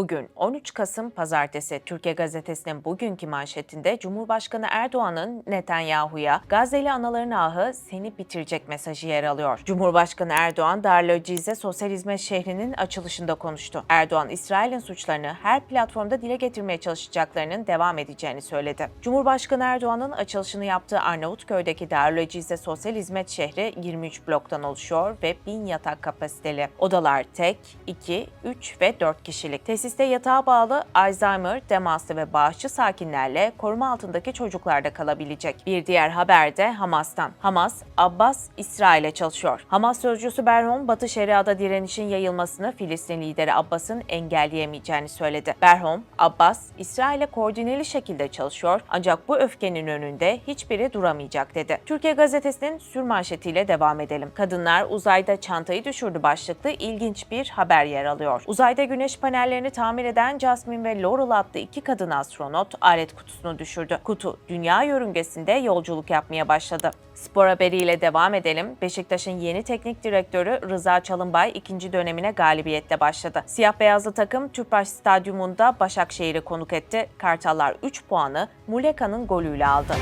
Bugün 13 Kasım Pazartesi Türkiye Gazetesi'nin bugünkü manşetinde Cumhurbaşkanı Erdoğan'ın Netanyahu'ya Gazze'li anaların ahı seni bitirecek mesajı yer alıyor. Cumhurbaşkanı Erdoğan Darülcize Sosyal Hizmet Şehri'nin açılışında konuştu. Erdoğan, İsrail'in suçlarını her platformda dile getirmeye çalışacaklarının devam edeceğini söyledi. Cumhurbaşkanı Erdoğan'ın açılışını yaptığı Arnavutköy'deki Darülcize Sosyal Hizmet Şehri 23 bloktan oluşuyor ve 1000 yatak kapasiteli. Odalar tek, 2, 3 ve 4 kişilik. Tesiste yatağa bağlı Alzheimer, demanslı ve bağışçı sakinlerle koruma altındaki çocuklar da kalabilecek. Bir diğer haber de Hamas'tan. Hamas, Abbas, İsrail'e çalışıyor. Hamas sözcüsü Berhom, Batı Şeria'da direnişin yayılmasını Filistin lideri Abbas'ın engelleyemeyeceğini söyledi. Berhom, Abbas, İsrail'e koordineli şekilde çalışıyor ancak bu öfkenin önünde hiçbiri duramayacak dedi. Türkiye Gazetesi'nin sürmanşetiyle devam edelim. Kadınlar uzayda çantayı düşürdü başlıklı ilginç bir haber yer alıyor. Uzayda güneş panellerini tamir eden Jasmine ve Laurel adlı iki kadın astronot alet kutusunu düşürdü. Kutu dünya yörüngesinde yolculuk yapmaya başladı. Spor haberiyle devam edelim. Beşiktaş'ın yeni teknik direktörü Rıza Çalınbay ikinci dönemine galibiyetle başladı. Siyah beyazlı takım Tüpraş Stadyumunda Başakşehir'i konuk etti. Kartallar 3 puanı Muleka'nın golüyle aldı.